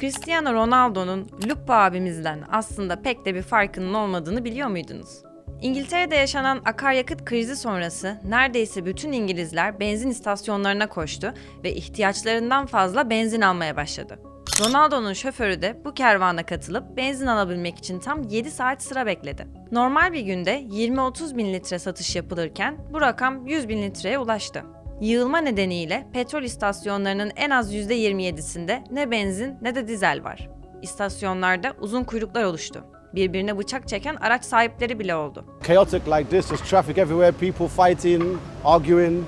Cristiano Ronaldo'nun Lupa abimizden aslında pek de bir farkının olmadığını biliyor muydunuz? İngiltere'de yaşanan akaryakıt krizi sonrası neredeyse bütün İngilizler benzin istasyonlarına koştu ve ihtiyaçlarından fazla benzin almaya başladı. Ronaldo'nun şoförü de bu kervana katılıp benzin alabilmek için tam 7 saat sıra bekledi. Normal bir günde 20-30 bin litre satış yapılırken bu rakam 100 bin litreye ulaştı. Yığılma nedeniyle petrol istasyonlarının en az %27'sinde ne benzin ne de dizel var. İstasyonlarda uzun kuyruklar oluştu. Birbirine bıçak çeken araç sahipleri bile oldu. chaotic like this. There's traffic everywhere, people fighting, arguing.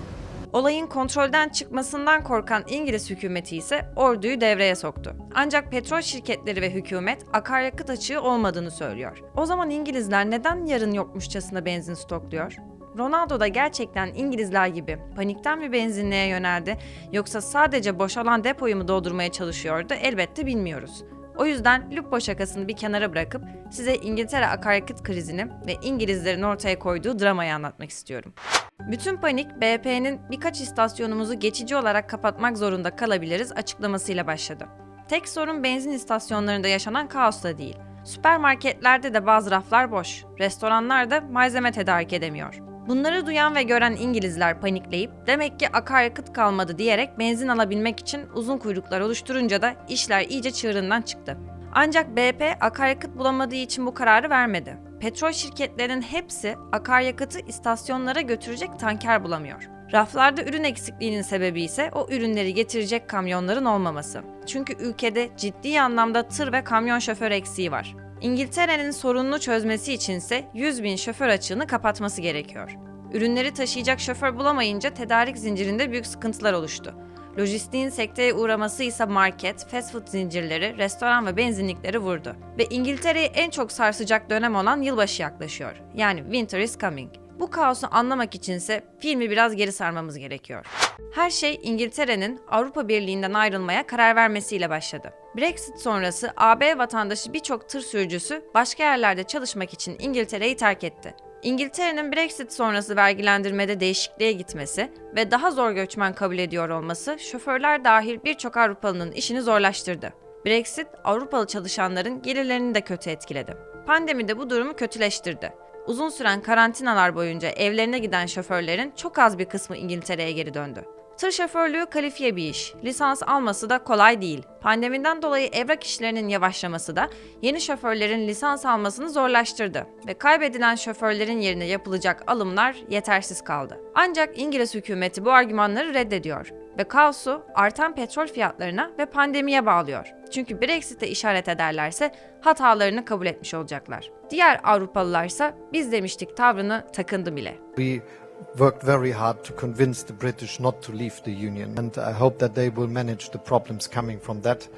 Olayın kontrolden çıkmasından korkan İngiliz hükümeti ise orduyu devreye soktu. Ancak petrol şirketleri ve hükümet akaryakıt açığı olmadığını söylüyor. O zaman İngilizler neden yarın yokmuşçasına benzin stokluyor? Ronaldo da gerçekten İngilizler gibi panikten mi benzinliğe yöneldi yoksa sadece boşalan depoyu mu doldurmaya çalışıyordu elbette bilmiyoruz. O yüzden Lupo şakasını bir kenara bırakıp size İngiltere akaryakıt krizini ve İngilizlerin ortaya koyduğu dramayı anlatmak istiyorum. Bütün panik BP'nin birkaç istasyonumuzu geçici olarak kapatmak zorunda kalabiliriz açıklamasıyla başladı. Tek sorun benzin istasyonlarında yaşanan kaos da değil. Süpermarketlerde de bazı raflar boş, restoranlar da malzeme tedarik edemiyor. Bunları duyan ve gören İngilizler panikleyip demek ki akaryakıt kalmadı diyerek benzin alabilmek için uzun kuyruklar oluşturunca da işler iyice çığırından çıktı. Ancak BP akaryakıt bulamadığı için bu kararı vermedi. Petrol şirketlerinin hepsi akaryakıtı istasyonlara götürecek tanker bulamıyor. Raflarda ürün eksikliğinin sebebi ise o ürünleri getirecek kamyonların olmaması. Çünkü ülkede ciddi anlamda tır ve kamyon şoför eksiği var. İngiltere'nin sorununu çözmesi içinse 100 bin şoför açığını kapatması gerekiyor. Ürünleri taşıyacak şoför bulamayınca tedarik zincirinde büyük sıkıntılar oluştu. Lojistiğin sekteye uğraması ise market, fast food zincirleri, restoran ve benzinlikleri vurdu. Ve İngiltere'yi en çok sarsacak dönem olan yılbaşı yaklaşıyor. Yani winter is coming. Bu kaosu anlamak içinse filmi biraz geri sarmamız gerekiyor. Her şey İngiltere'nin Avrupa Birliği'nden ayrılmaya karar vermesiyle başladı. Brexit sonrası AB vatandaşı birçok tır sürücüsü başka yerlerde çalışmak için İngiltere'yi terk etti. İngiltere'nin Brexit sonrası vergilendirmede değişikliğe gitmesi ve daha zor göçmen kabul ediyor olması şoförler dahil birçok Avrupalı'nın işini zorlaştırdı. Brexit Avrupalı çalışanların gelirlerini de kötü etkiledi. Pandemi de bu durumu kötüleştirdi. Uzun süren karantinalar boyunca evlerine giden şoförlerin çok az bir kısmı İngiltere'ye geri döndü. Tır şoförlüğü kalifiye bir iş. Lisans alması da kolay değil. Pandemiden dolayı evrak işlerinin yavaşlaması da yeni şoförlerin lisans almasını zorlaştırdı ve kaybedilen şoförlerin yerine yapılacak alımlar yetersiz kaldı. Ancak İngiliz hükümeti bu argümanları reddediyor ve kaosu artan petrol fiyatlarına ve pandemiye bağlıyor. Çünkü Brexit'e işaret ederlerse hatalarını kabul etmiş olacaklar. Diğer Avrupalılarsa biz demiştik tavrını takındı bile. We worked very hard to convince the British not to leave the Union, and I hope that they will manage the problems coming from that.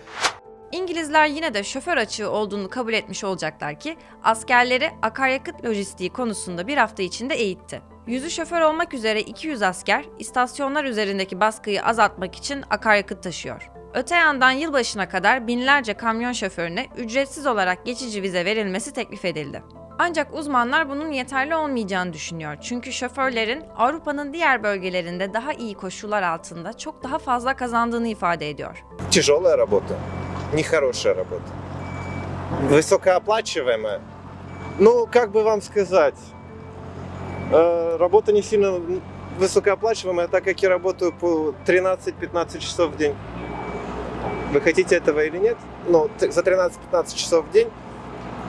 İngilizler yine de şoför açığı olduğunu kabul etmiş olacaklar ki askerleri akaryakıt lojistiği konusunda bir hafta içinde eğitti. Yüzü şoför olmak üzere 200 asker istasyonlar üzerindeki baskıyı azaltmak için akaryakıt taşıyor. Öte yandan yılbaşına kadar binlerce kamyon şoförüne ücretsiz olarak geçici vize verilmesi teklif edildi. Ancak uzmanlar bunun yeterli olmayacağını düşünüyor. Çünkü şoförlerin Avrupa'nın diğer bölgelerinde daha iyi koşullar altında çok daha fazla kazandığını ifade ediyor. тяжелая работа, нехорошая работа, высокооплачиваемая. Ну, как бы вам сказать, э, работа не сильно высокооплачиваемая, так как я работаю по 13-15 часов в день. Вы хотите этого или нет? Но т- за 13-15 часов в день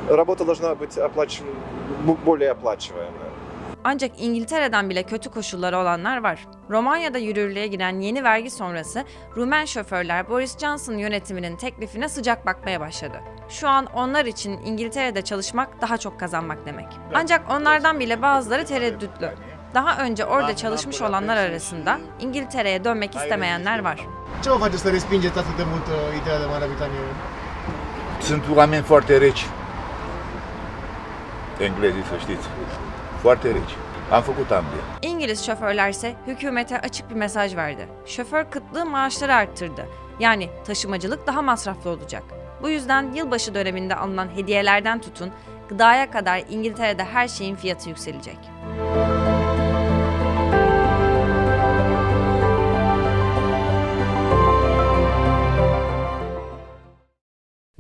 работа должна быть оплачив... более оплачиваемая. Ancak İngiltere'den bile kötü koşulları olanlar var. Romanya'da yürürlüğe giren yeni vergi sonrası Rumen şoförler Boris Johnson yönetiminin teklifine sıcak bakmaya başladı. Şu an onlar için İngiltere'de çalışmak daha çok kazanmak demek. Ancak onlardan bile bazıları tereddütlü. Daha önce orada çalışmış olanlar arasında İngiltere'ye dönmek istemeyenler var. Ce vă face să respingeți atât de mult uh, ideea de Marea Britanie? Sunt oameni foarte reci. Englezii, să știți. Foarte reci. Am făcut ambia. İngiliz şoförlerse hükümete açık bir mesaj verdi. Şoför kıtlığı maaşları arttırdı. Yani taşımacılık daha masraflı olacak. Bu yüzden yılbaşı döneminde alınan hediyelerden tutun, gıdaya kadar İngiltere'de her şeyin fiyatı yükselecek.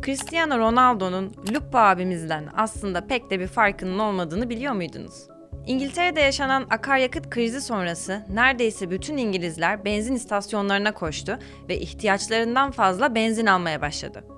Cristiano Ronaldo'nun Lupa abimizden aslında pek de bir farkının olmadığını biliyor muydunuz? İngiltere'de yaşanan akaryakıt krizi sonrası neredeyse bütün İngilizler benzin istasyonlarına koştu ve ihtiyaçlarından fazla benzin almaya başladı.